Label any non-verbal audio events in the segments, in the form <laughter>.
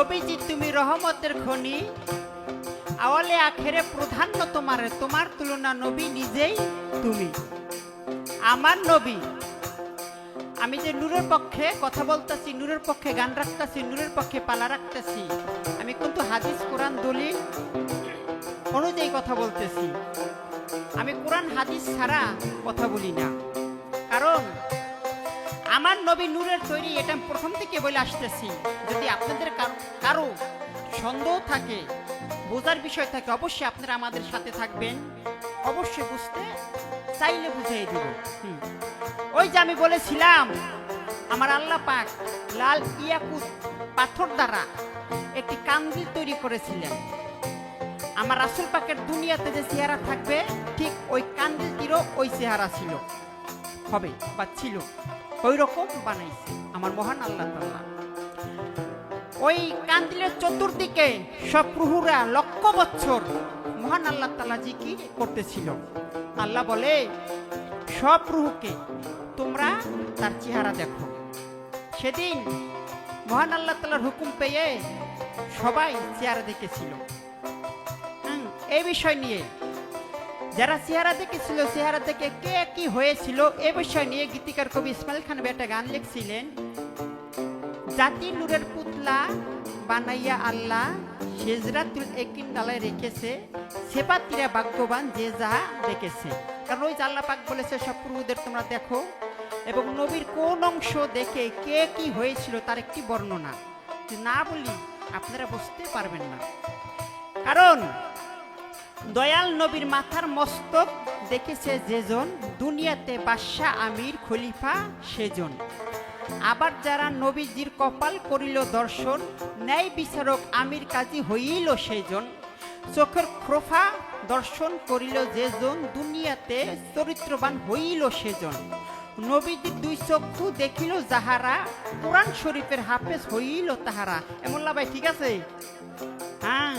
রহমতের খনি। আওয়ালে আখেরে প্রাধান্য তোমার তোমার তুলনা নবী নিজেই তুমি। আমার নবী। আমি যে নূরের পক্ষে কথা বলতেছি, নূরের পক্ষে গান রাখতেছি, নূরের পক্ষে পালা রাখতেছি, আমি কিন্তু হাদিস, কোরআন, দলিল অনুযায়ী কথা বলতেছি। আমি কোরআন, হাদিস ছাড়া কথা বলি না। কারণ আমার নবী নূরের তৈরি এটা আমি প্রথম থেকে বলে আসতেছি। যদি আপনাদের কারো- সন্দেহ থাকে, বোঝার বিষয় থাকে, অবশ্যই আপনারা আমাদের সাথে থাকবেন। অবশ্যই বুঝতে চাইলে বুঝিয়ে দিব। ওই যে আমি বলেছিলাম, আমার আল্লাহ পাক লাল ইয়াকুত পাথর দ্বারা একটি কান্দিল তৈরি করেছিলেন। আমার রাসুল পাকের দুনিয়াতে যে চেহারা থাকবে, ঠিক ওই কান্দিলটিরও ওই চেহারা ছিল। হবে বা ছিল ওই রকম বানাইছে আমার মহান আল্লাহ ওই কান্দিলের চতুর্দিকে সব প্রহুরা লক্ষ বছর মহান আল্লাহ তালা জিকির করতেছিল। আল্লাহ বলে সব রুহুকে তোমরা তার চেহারা দেখো। সেদিন মহান আল্লাহ তালার হুকুম পেয়ে সবাই চেহারা দেখেছিল। এই বিষয় নিয়ে যারা চেহারা দেখেছিল, চেহারা থেকে কে কি হয়েছিল, এ বিষয় নিয়ে গীতিকার কবি ইসমাইল খান একটা গান লিখছিলেন। জাতি নূরের পুতলা বানাইয়া আল্লাহ সেজরাতুল একিন ডালায় রেখেছে, সেপাতিরা ভাগ্যবান যে যাহা দেখেছে। কারণ ওই যে আল্লাহ পাক বলেছে, সব প্রভুদের তোমরা দেখো, এবং নবীর কোন অংশ দেখে কে কি হয়েছিল তার একটি বর্ণনা। না বলি, আপনারা বুঝতে পারবেন না। কারণ দয়াল নবীর মাথার মস্তক দেখেছে যেজন, দুনিয়াতে বাদশাহ আমির খলিফা সেজন। আবার যারা নবীজির কপাল করিল দর্শন, ন্যায় বিচারক আমির কাজী হইল সেজন। চোখের ক্রোফা দর্শন করিল যেজন, দুনিয়াতে চরিত্রবান হইল সেজন। নবীজির দুই চক্ষু দেখিল যাহারা, কোরআন শরীফের হাফেজ হইল তাহারা। এমন ভাই, ঠিক আছে? হ্যাঁ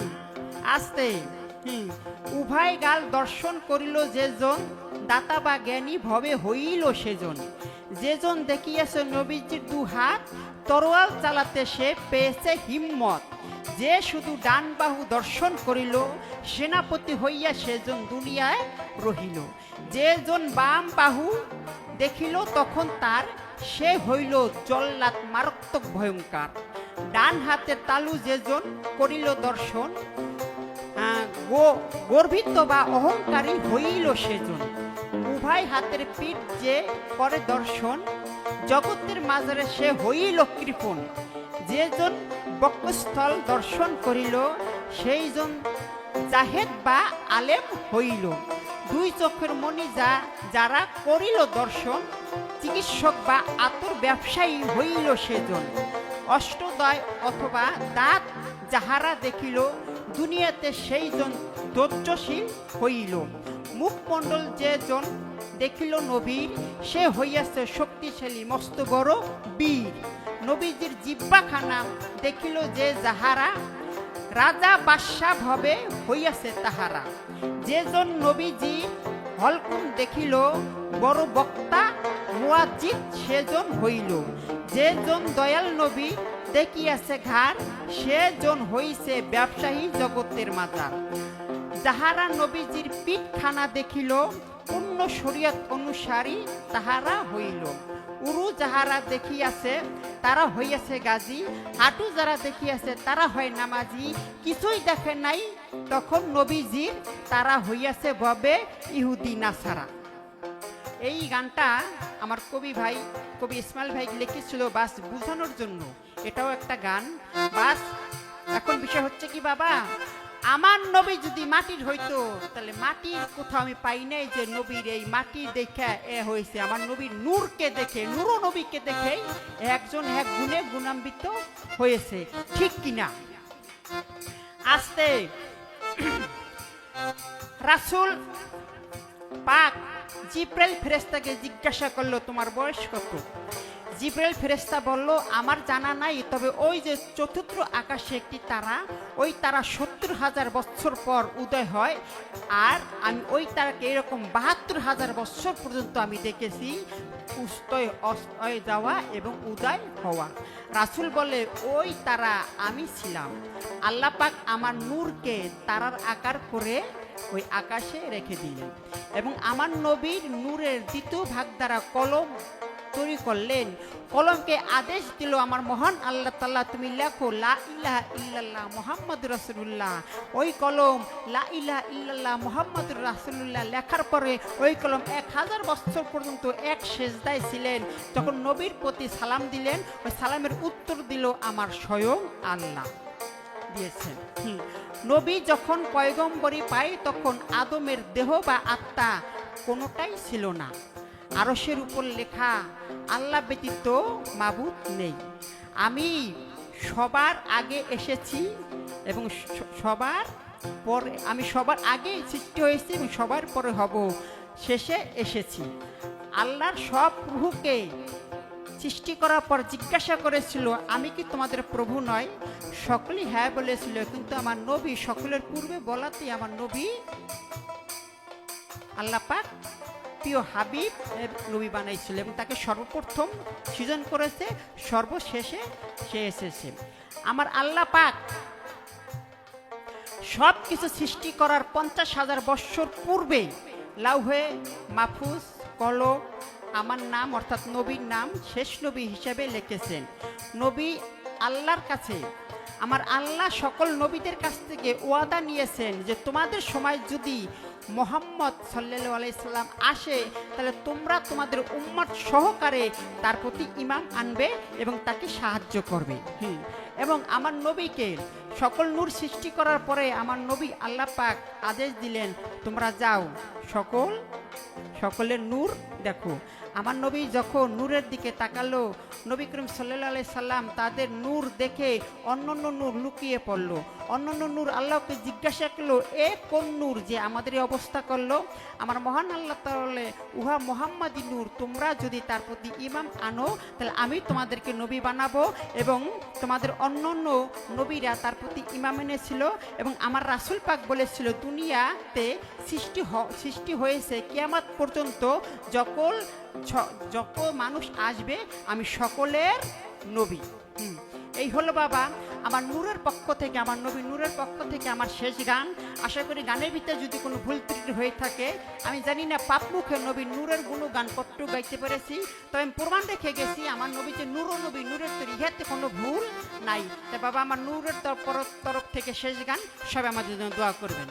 আস্তে। উভয় গাল দর্শন করিল যেজন, দাতা বা জ্ঞানী ভবে হইল সেজন। যেজন দেখিয়াছে নবীজির দু হাত, তরোয়াল চালাতে সে পেয়েছে হিম্মত। যে শুধু ডান বাহু দর্শন করিল, সেনাপতি হইয়া সেজন দুনিয়ায় রহিল। যেজন বাম বাহু দেখিল, তখন তার সে হইল জল্লাত মারাত্মক ভয়ঙ্কর। ডান হাতে তালু যেজন করিল দর্শন গর্বিত বা অহংকারী হইল সেজন উভয় হাতের পিঠ যে করে দর্শন, জগতের মাঝারে সে হইল কৃপণ। যেজন বক্ষস্থল দর্শন করিল, সেইজন জাহেদ বা আলেম হইল। দুই চোখের মণি যা, যারা করিল দর্শন, চিকিৎসক বা আতর ব্যবসায়ী হইল সেজন। অষ্টদয় অথবা দাঁত যাহারা দেখিল দুনিয়াতে সেইজন ধৈর্যশীল হইল। মুখমণ্ডল যেজন দেখিল নবীর সে হইয়াছে শক্তিশালী, মস্ত বড় বীর। নবীজির জিব্বাখানা দেখিল যে যাহারা রাজা বাদশাহ ভবে হইয়াছে তাহারা। যেজন নবীজি হলকুম দেখিল, বড় বক্তা মুয়াজ্জিদ সেজন হইল। যেজন দয়াল নবী দেখিয়াছে ঘাড়, সেজন হইছে ব্যবসায়ী জগতের মাজার যাহারা নবীজির পিঠখানা দেখিল, পূর্ণ শরীয়ত অনুসারী তাহারা হইল। উরু যাহারা দেখিয়াছে, তারা হইয়াছে গাজী। হাঁটু যারা দেখিয়াছে, তারা হয় নামাজি। কিছুই দেখে নাই, তখন নবীজির তারা হইয়াছে ভবে ইহুদি, নাসারা। এই গানটা আমার কবি ভাই, কবি ইসমাইল ভাই লিখেছিল বাস বুঝানোর জন্য। এটাও একটা গান। বাস, এখন বিষয় হচ্ছে কি বাবা? আমার নবী যদি মাটির হইতো, তাহলে মাটির কোথাও আমি পাই নাই যে নবীর এই মাটির দেখে এ হয়েছে। আমার নবীর নূরকে দেখে, নূর নবীকে দেখে একজন এক গুণে গুণান্বিত হয়েছে। ঠিক কিনা? আস্তে। <clears throat> রাসুল পাক জিব্রাইল ফেরেস্তাকে জিজ্ঞাসা করল, তোমার বয়স কত? জিব্রাইল ফেরেস্তা বলল, আমার জানা নাই, তবে ওই যে চতুর্থ আকাশে একটি তারা, ওই তারা সত্তর হাজার বছর পর উদয় হয়, আর আমি ওই তারাকে এরকম বাহাত্তর হাজার বছর পর্যন্ত আমি দেখেছি, উস্তয়, অস্তয় যাওয়া এবং উদয় হওয়া। রাসুল বলে, ওই তারা আমি ছিলাম। আল্লাপাক আমার নূরকে তারার আকার করে ওই আকাশে রেখে দিলেন। এবং আমার নবীর নূরের দ্বিতীয় ভাগ দ্বারা কলম তৈরি করলেন। কলমকে আদেশ দিল আমার মহান আল্লাহ তাল্লাহ তুমি লেখো, লা ইলাহা ইল্লাল্লাহ মোহাম্মদ রসুল্লাহ ওই কলম, লা ইলাহা ইল্লাল্লাহ মোহাম্মদ রাসুল্লাহ লেখার পরে ওই কলম এক হাজার বছর পর্যন্ত এক সেজদায় ছিলেন। যখন নবীর প্রতি সালাম দিলেন। ওই সালামের উত্তর দিল আমার স্বয়ং আল্লাহ। দিয়েছেন। নবী যখন পয়গম্বরী পায়, তখন আদমের দেহ বা আত্মা কোনোটাই ছিল না। আরসের উপর লেখা, আল্লাহ ব্যতীত মাবুদ নেই। আমি সবার আগে এসেছি এবং সবার পরে, আমি সবার আগে সৃষ্টি হয়েছি এবং সবার পরে হব। শেষে এসেছি। আল্লাহর সব রুহুকে সৃষ্টি করার পর জিজ্ঞাসা করেছিল, আমি কি তোমাদের প্রভু নয়? সকলেই হ্যাঁ বলেছিল, কিন্তু আমার নবী সকলের পূর্বে বলাতেই আমার নবী আল্লাহ পাক প্রিয় হাবিব নবী বানাইছিল এবং তাকে সর্বপ্রথম সৃজন করেছে, সর্বশেষে সে এসেছে। আমার আল্লাহ পাক সব কিছু সৃষ্টি করার পঞ্চাশ হাজার বৎসর পূর্বেই লাউহে মাহফুজ, কলম আমার নাম অর্থাৎ নবীর নাম শেষ নবী হিসেবে লিখেছেন। নবী আল্লাহর কাছে, আমার আল্লাহ সকল নবীদের কাছ থেকে ওয়াদা নিয়েছেন যে তোমাদের সময় যদি মোহাম্মদ সাল্লাল্লাহু আলাইহি সাল্লাম আসে, তাহলে তোমরা তোমাদের উম্মত সহকারে তার প্রতি ইমাম আনবে এবং তাকে সাহায্য করবে। হুম। এবং আমার নবীকে সকল নূর সৃষ্টি করার পরে আমার নবী আল্লাহ পাক আদেশ দিলেন, তোমরা যাও, সকল, সকলের নূর দেখো। আমার নবী যখন নূরের দিকে তাকালো, নবী করিম সাল্লাহ সাল্লাম তাদের নূর দেখে অন্য নূর লুকিয়ে পড়ল। অন্যান্য নূর আল্লাহকে জিজ্ঞাসা করল, এ কোন নূর যে আমাদের এই অবস্থা করল আমার মহান আল্লাহ তাহলে উহা মোহাম্মদী নূর, তোমরা যদি তার প্রতি ইমাম আনো, তাহলে আমি তোমাদেরকে নবী বানাবো এবং তোমাদের অন্যান্য নবীরা তার প্রতি ইমাম এনেছিল এবং আমার রাসুল পাক বলেছিল, দুনিয়াতে সৃষ্টি সৃষ্টি হয়েছে কিয়ামাত পর্যন্ত যকল যত মানুষ আসবে, আমি সকলের নবী। এই হলো বাবা আমার নূরের পক্ষ থেকে, আমার নবী নূরের পক্ষ থেকে আমার শেষ গান। আশা করি গানের ভিতরে যদি কোনো ভুল ত্রুটি হয়ে থাকে, আমি জানি না পাপ মুখে নবী নূরের গুণগান কট্টু গাইতে পেরেছি তো আমি প্রমাণ রেখে গেছি, আমার নবী যে নূর নবী, নূরের তৈরি ইহাতে কোনো ভুল নাই। তাই বাবা, আমার নূরের তরফ থেকে শেষ গান, সবাই আমাদের জন্য দোয়া করবেন।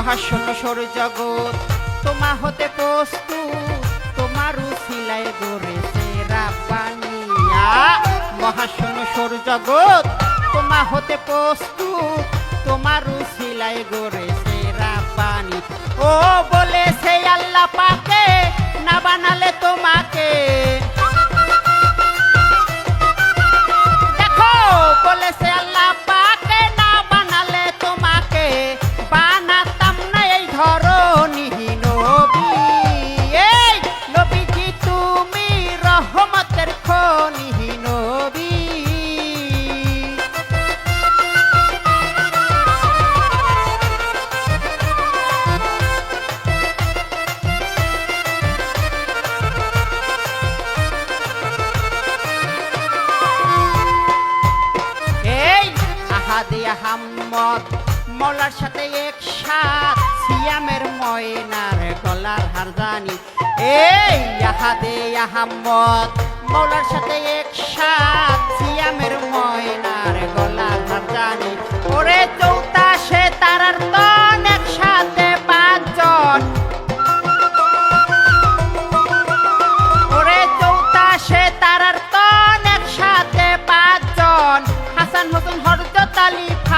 মহাশূন্য সৌর জগৎ তোমা হতে প্রস্তুত তোমার উসিলায় গড়েছে রাব্বানিয়া। মহাশূন্য সৌর জগৎ তোমা হতে প্রস্তুত তোমার উসিলায় গড়েছে রাব্বানি। ও বলেছে আল্লাহ পাকে, না বানালে তোমাকে মাওলার সাথে একসাথ, সিয়ামের ময়নার গলার হারদানি এই আহাদে আহম্মদ মলার সাথে একসাথ, সিয়ামের ময়নার গলার হারদানি ওরে চৌতা সে তারার তন একসাথে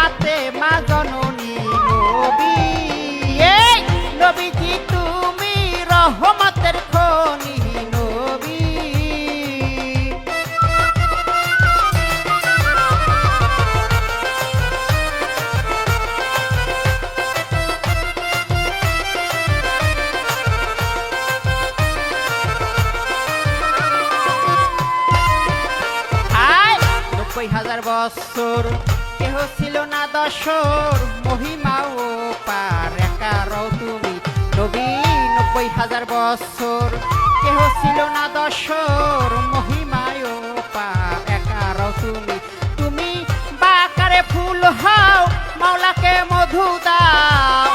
ফাতে মা নবী। এই নবীজি তুমি রহমতের খনি নবী। আয় নব্বই হাজার বছর কেহ দশর মহিমা ও পার একারও তুমি নবী নব্বই হাজার বছর। কেহ ছিল না দশর মহিমা ও পার একারও তুমি। তুমি বাকারে ফুল হও, মাওলাকে মধু দাও।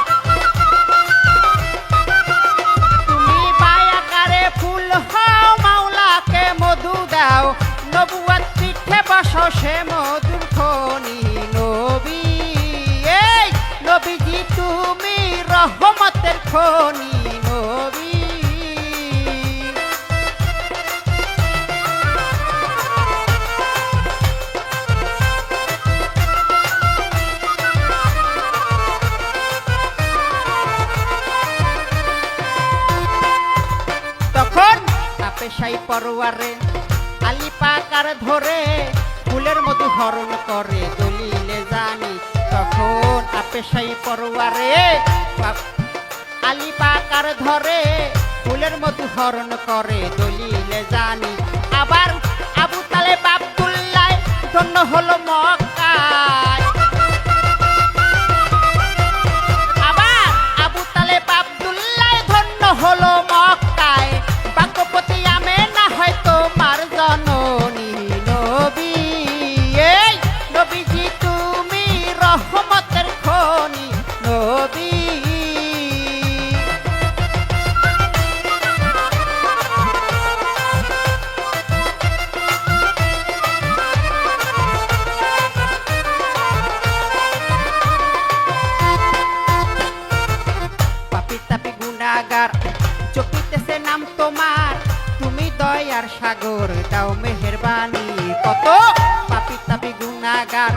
তুমি বায়াকারে ফুল হও, মাওলাকে মধু দাও। নবুয়াত পিঠে বসো সে মধুর খনি নবী। তখন তাপেশাই পরোয়ারে আলি পাকার ধরে ফুলের মধু হরণ করে দলিলে জানি। তখন আপেশাই পরোয়ারে আলি পাকার ধরে ফুলের মতো হরণ করে দলিলে জানি আবার সাগর, দাও মেহেরবানি। কত? পাপি তাপি গুণাগার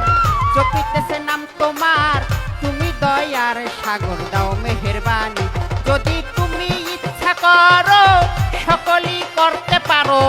চপিতেছে নাম তোমার। তুমি দয়ার সাগর, দাও মেহেরবানি। যদি তুমি ইচ্ছা করো, সকলেই করতে পারো।